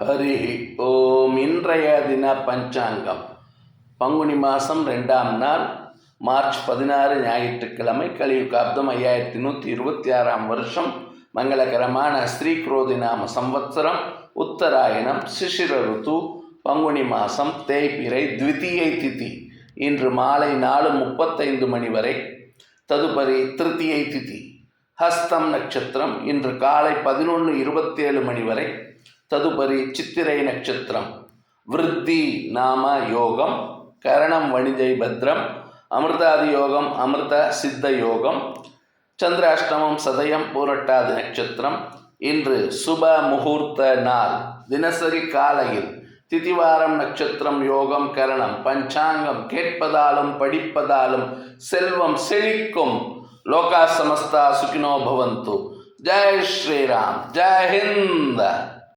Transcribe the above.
ஹரி ஓம் இன்றைய தின பஞ்சாங்கம். பங்குனி மாதம் ரெண்டாம் நாள் மார்ச் பதினாறு ஞாயிற்றுக்கிழமை கலியுகாப்தம் ஐயாயிரத்தி நூற்றி இருபத்தி ஆறாம் வருஷம் மங்களகரமான ஸ்ரீ குரோதி நாம சம்வத்சரம் உத்தராயணம் சிசிர ருத்து பங்குனி மாதம் தேய்பிரை த்விதீயை திதி. இன்று மாலை நாலு முப்பத்தைந்து மணி வரை ததுபரி திருத்தியை திதி. ஹஸ்தம் நட்சத்திரம் இன்று காலை பதினொன்று இருபத்தேழு மணி வரை ததுபரி சித்திரை நட்சத்திரம். விருத்தி நாம யோகம் கரணம் வணிஜை பத்ரம் அமிர்தாதி யோகம் அமிர்த சித்த யோகம் சந்திராஷ்டமம் சதயம் பூரட்டாதி நட்சத்திரம். இன்று சுப முகூர்த்த நாள். தினசரி காலையில் திதிவாரம் நட்சத்திரம் யோகம் கரணம் பஞ்சாங்கம் கேட்பதாலும் படிப்பதாலும் செல்வம் செழிக்கும். லோகா சமஸ்தா சுகினோ பவந்து. ஜெய் ஸ்ரீராம். ஜெய் ஹிந்த்.